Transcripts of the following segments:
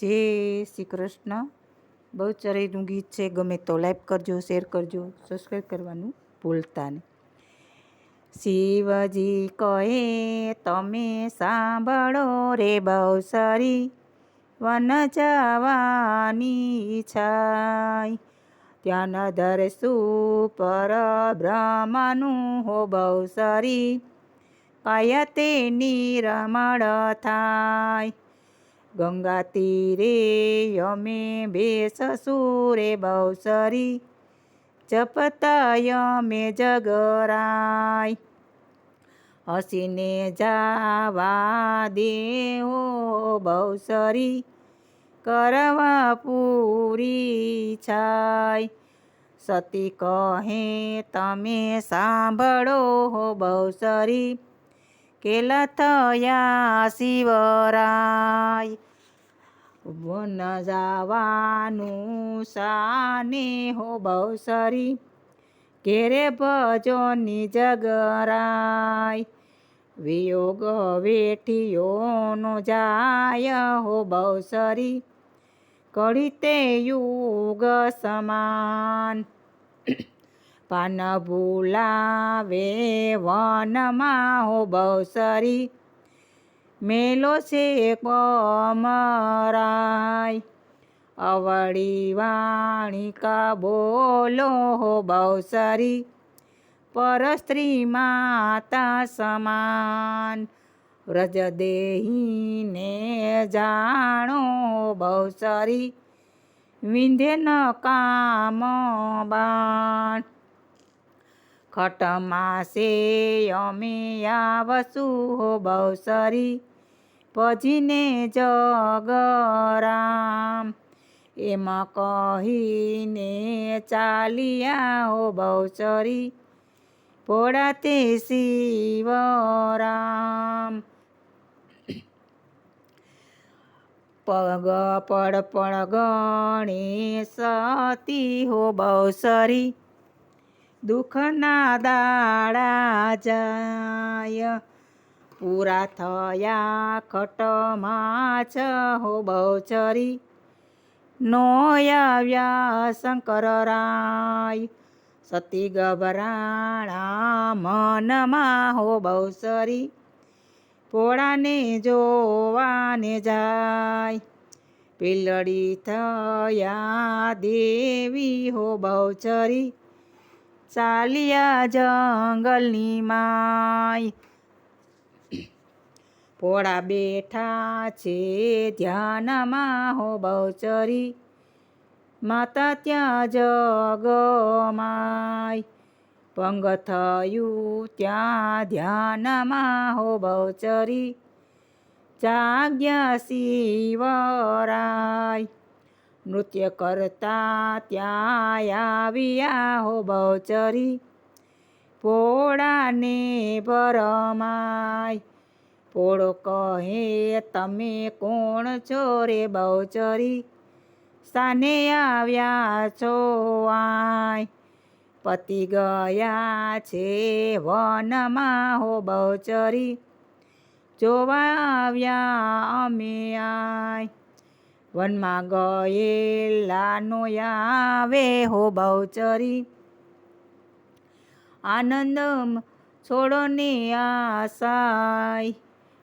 જય શ્રી કૃષ્ણ. બહુચરાઈનું ગીત છે, ગમે તો લાઈક કરજો, શેર કરજો સબસ્ક્રાઈબ કરવાનું ભૂલતા નહીં. શિવજી કહે, તમે સાંભળો રે બહુસરી, વન જવાની ઈચ્છાય ત્યાં ધરશું પર બ્રહ્મનું હો બહુસરી કાય તેની નિરમળ થાય. ગંગા તીરે અમે બે સસુરે બહુસરી જપતા અમે જગરાય. હસીને જાવા દેવો બહુસરી, કરવા પૂરી છાય. સતી કહે, તમે સાંભળો હો બહુસરી, કેલા થયા શિવરાય. વન જાવાનું સાને હો બહુસરી. ઘેરે ભજો નિજ ગરાય વિયોગ વેઠિયોનો જાય હો બહુસરી. કડી તે યુગ સમાન, પાન ભૂલાવે વનમાં હો બહુસરી. મેલો છે કમરાય અવળી વાણિકા બોલો હો બહુસરી. પર સ્ત્રી માતા સમાન. વ્રજદેહીને જાણો બહુસરી. વિંધે ન કામ બાણ. ખટમાસે અમે આવશું હો બહુસરી. પજીને જગરામ એમ કહીને ચાલ્યા હો બહુચરી પોડાતે શિવરામ પગ પડ પડ ગણેશતી હો બહુસરી દુઃખના દાડા જાય. પૂરા થયા ખટમાં છ હો બહુચરી નો આવ્યા શંકર રાય સતી ગભરાણા મનમાં હો બહુસરી પોળાને જોવાને જાય પીલડી થયા દેવી હો બહુચરી ચાલિયા જંગલની માય પોળા બેઠા છે, ધ્યાનમાં હો બહુચરી. માતા ત્યાં જગમાય પંગ થયું ત્યાં ધ્યાનમાં હો બહુચરી. જાગ્યા શિવરાય. નૃત્ય કરતા ત્યાં આવ્યા હો બહુચરી. પોળાને ભરમાય. પોળો કહે, તમે કોણ છો રે બહુચરી? સાને આવ્યા છો આય? પતિ ગયા છે વનમાં હો બહુચરી? જોવા આવ્યા અમે આય? વનમાં ગયેલાનો આવે હો બહુચરી? આનંદ છોડો ને આશાય?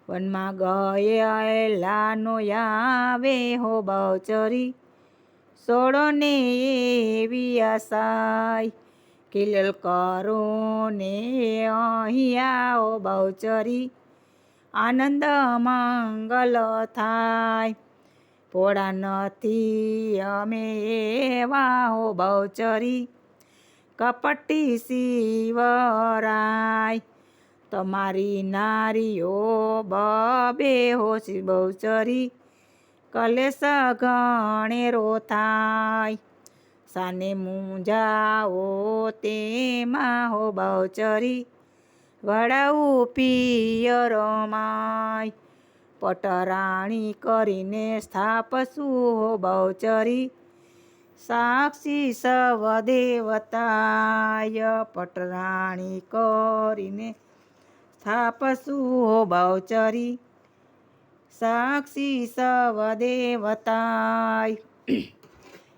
વનમાં ગયેલાનો આવે હો બહુચરી. સોડો ને એવી આશાય કિલલ કરો ને અહીંયા હો બહુચરી. આનંદ મંગલ થાય પોળા નથી અમે એવા હો બહુચરી. કપટી શિવરાય તમારી નારીઓ બબે હો બહુચરી, કલેશ ગણેરો થાય સાને મુંજાઓ તેમાં હો બહુચરી વડાવું પિયર માય પટરાણી કરીને સ્થાપશું હો બહુચરી, સાક્ષી સવ દેવતાય પટરાણી કરીને સ્થાપશું હો બહુચરી. સાક્ષી સવ દેવતાય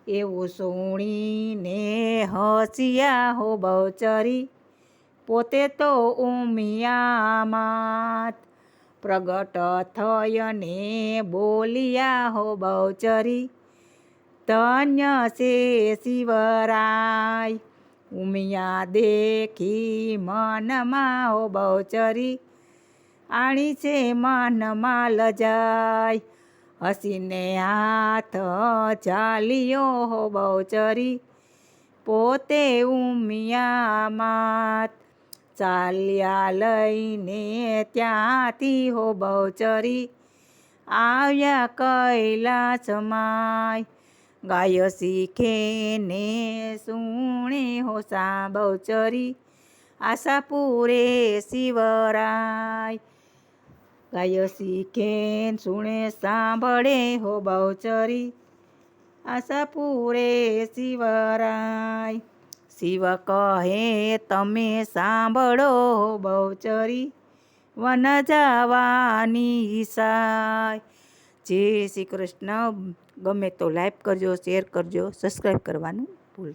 એવું સુણીને હસિયા હો બહુચરી. પોતે તો ઉમિયામાં પ્રગટ થયને બોલિયા હો બહુચરી. ધન્ય છે શિવરાય. ઉમિયા દેખી મનમાં હો બહુચરી. આણી છે મનમાં લજાય હસીને હાથ ચાલ્યો હો બહુચરી. પોતે ઉમિયામાત ચાલ્યા લઈને ત્યાંથી હો બહુચરી. આવ્યા કૈલાસમાય ગાય શીખે ને સુણે હો સાંભવચરી આશા પૂરે શિવરાય. ગાય શીખે સુણે સાંભળે હો બહુચરી આશાપુરે શિવરાય. શિવ કહે, તમે સાંભળો હો બહુચરી, વન જવાની સાય. જય શ્રી કૃષ્ણ. ગમે તો લાઈક કરજો શેર કરજો સબસ્ક્રાઈબ કરવાનું ભૂલ